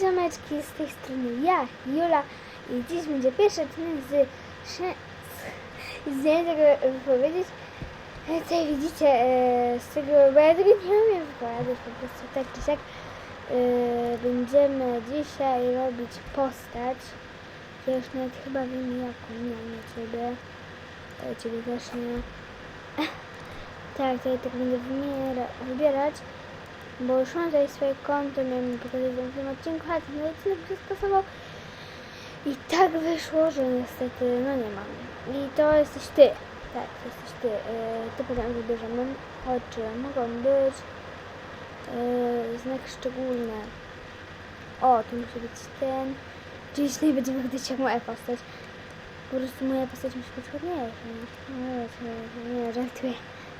ziomeczki, z tej strony ja, Jula i dziś będzie pierwszy odcinek z, z, z nie tego wypowiedzieć. E, Tutaj widzicie e, z tego, bo ja tego nie umiem wypowiadać po prostu tak czy siak. E, Będziemy dzisiaj robić postać. Ja już nawet chyba wiem jaką, nie, nie ciebie. E, Ciebie też nie. Tak, tutaj tak będę wybierać. Bo już mam tutaj swoje konto, miałem pokazać wam w tym odcinku, ale ten odcinek się skasował. I tak wyszło, że niestety, no nie mam. I to jesteś ty. Tak, to jesteś ty. Yy, ty potem wybierzemy. Oczy mogą być. Yy, znak szczególny. O, tu musi być ten. Czyś nie będzie wyglądać jak moja postać. Po prostu moja postać musi być ładniejsza. Nie, nie, nie żartuję.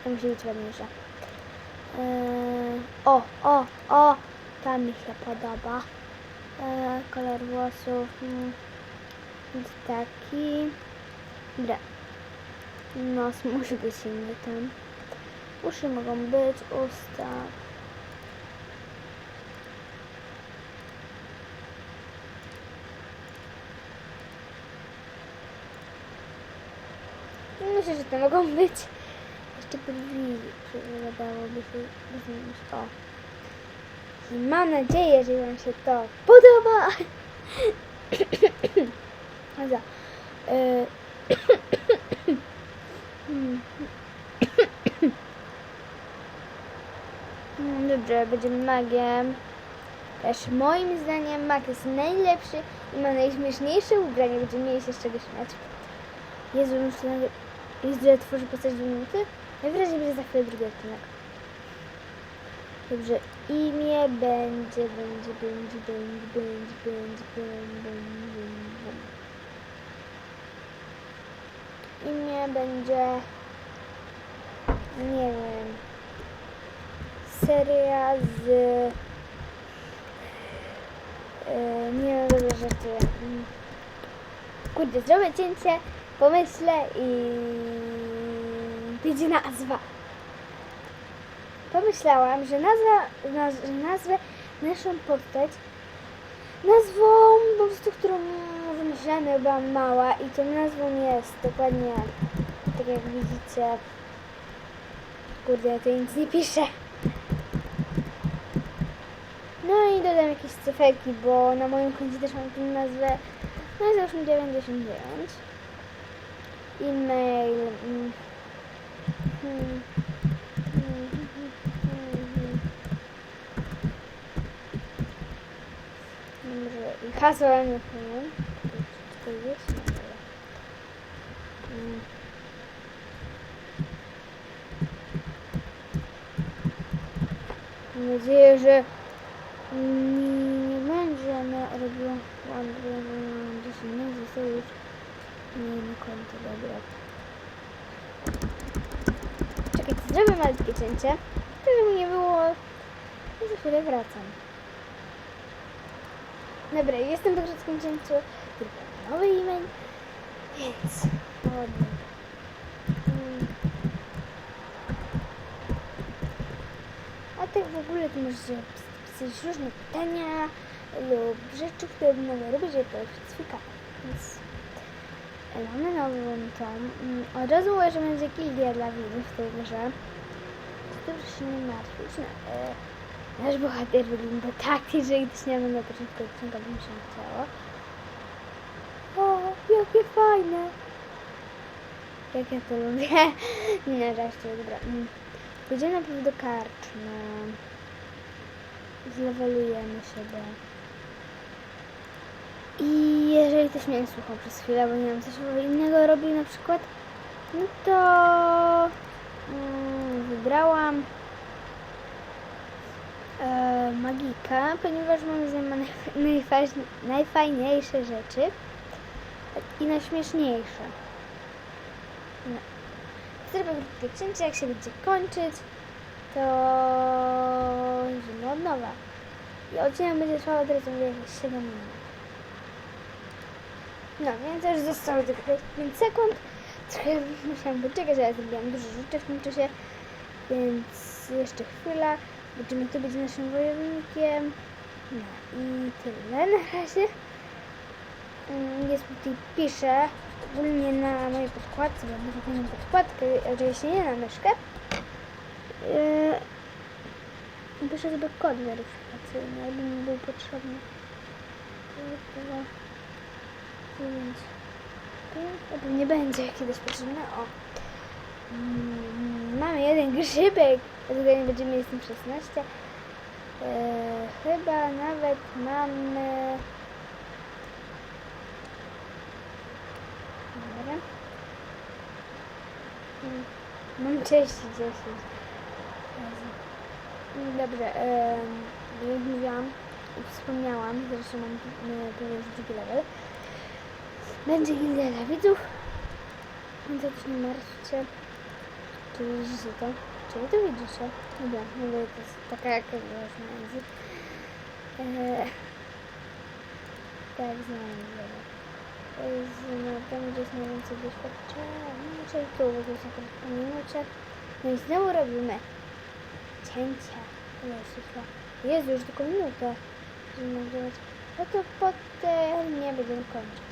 To musi być ładniejsza. Eee, o, o, o, ta mi się podoba. Eee, kolor włosów mm, jest taki. Dobra. Nos musi być inny tam. Uszy mogą być, usta. Myślę, że to mogą być brwi, że wydawałoby się zmienić. O. I mam nadzieję, że Wam się to podoba. Dobra. E. Hmm, Dobrze, będziemy magiem. Też moim zdaniem mag jest najlepszy i ma najśmieszniejsze ubranie. Będziemy mieli się z czego śmiać. Jezu. Jezu, ja tworzę postać minuty? Najwyraźniej będzie za chwilę drugi odcinek. Dobrze, imię będzie, będzie, będzie, będzie, będzie, będzie, będzie, będzie, będzie. Imię będzie, nie wiem, seria z, e, nie wiem, dobrze żartuję. Mm. Kurde, zrobię cięcie, pomyślę i będzie nazwa. Pomyślałam, że nazwa, naz, nazwę naszą postać nazwą po prostu, którą wymyślamy, byłam mała i tą nazwą jest dokładnie tak jak widzicie. Kurde, ja tu nic nie piszę. No i dodam jakieś cyferki, bo na moim koncie też mam tę nazwę. No i załóżmy 99. E-mail. Hasło ja nie. To jest? Mam nadzieję, że nie, będzie ona robiła Android 10 minut, zostało już nie na konto, dobra. Czekajcie, zrobię malutkie cięcie, żeby mi nie było i za chwilę wracam. Dobra, jestem cięciu, tylko nowy e-mail, więc. A tak w ogóle to możecie pisać różne pytania lub rzeczy, które mogły robić, swój kanał. Więc mamy nową tą. mm, Od razu że będzie gildia dla widzów w tej grze. Dobrze się nie martwić. No, e, nasz bohater wygląda tak, jeżeli też nie wiem na początku odcinka, by mi się chciało. O, jakie fajne! Jak ja to lubię. nie, żartuję, dobra. Mm. Pójdziemy najpierw do karczmy. Zlewelujemy siebie. I jeżeli też mnie nie słuchał przez chwilę, bo nie wiem, coś innego robił na przykład, no to mm, wybrałam e, magika, ponieważ moim zdaniem ma najf- najfaź- najfajniejsze rzeczy i najśmieszniejsze. No. Zrobię krótkie cięcie, jak się będzie kończyć, to idziemy od nowa. I odcinek będzie trwał od razu jakieś 7 minut. No, więc już zostało tylko 5 sekund. Trochę musiałam poczekać, ale zrobiłam dużo rzeczy w tym czasie, więc jeszcze chwila. Będziemy tu być naszym wojownikiem. No i tyle na razie. Mm, Jest tutaj piszę, ogólnie na mojej podkładce, bo mam taką podkładkę, oczywiście nie na myszkę. Yy, piszę sobie kod weryfikacyjny, jakby mi był potrzebny. Pewnie będzie kiedyś potrzebne. O. Mamy jeden grzybek, dlatego nie będziemy mieli z tym 16. Eee, chyba nawet mamy. Dobra. Mam 30, 10. Jezu. Dobrze, em, jak mówiłam i wspomniałam, zresztą mam e, już drugi level. Będzie gildia dla widzów, więc nie martwcie. Czy widzicie to? Czy wy to widzicie? Dobra, mówię, to jest taka jak na język. Eee, tak, no, tam, gdzie jest najwięcej doświadczenia, czyli tu w ogóle są po minucie. No i znowu robimy jeszcze trwa? Jest już tylko minutę. No to potem nie będziemy kończyć.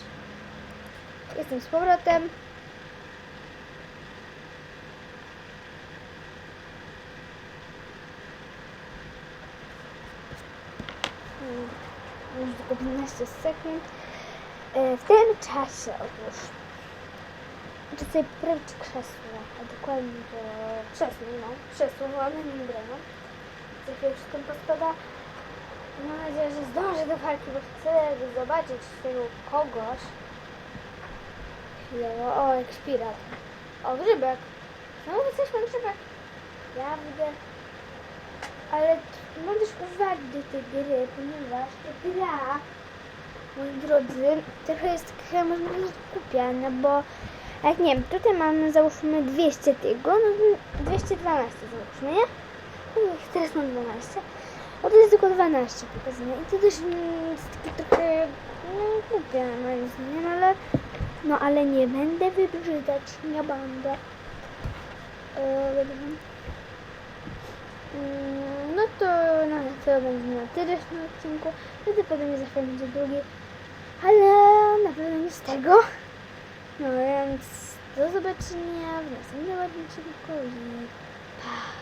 Jestem z powrotem. Już tylko 15 sekund. E, W tym czasie otóż sobie poprawić krzesło, a dokładnie to krzesło, no, krzesło, nie brano. Za chwilę wszystko pospada. Mam nadzieję, że zdążę do walki, bo chcę zobaczyć tego kogoś. Chwilę, o, jak szpiral. O, grzybek. Znowu jesteśmy grzybek. Ja widzę. Ale mam też uwagi do tej gry, ponieważ ta gra, moi drodzy, trochę jest taka, można powiedzieć, głupia, no bo jak nie wiem, tutaj mamy załóżmy 200 tego, no to 212 załóżmy, nie? No teraz mam 12, a to jest tylko 12 pokazane i to też jest takie trochę, no głupie moim zdaniem, ale no ale nie będę wybrzydzać, nie będę. No na to będzie na tyle w tym odcinku. Potem za chwilę będzie. Ale na pewno nie z tego. No więc do zobaczenia w następnym odcinku pa.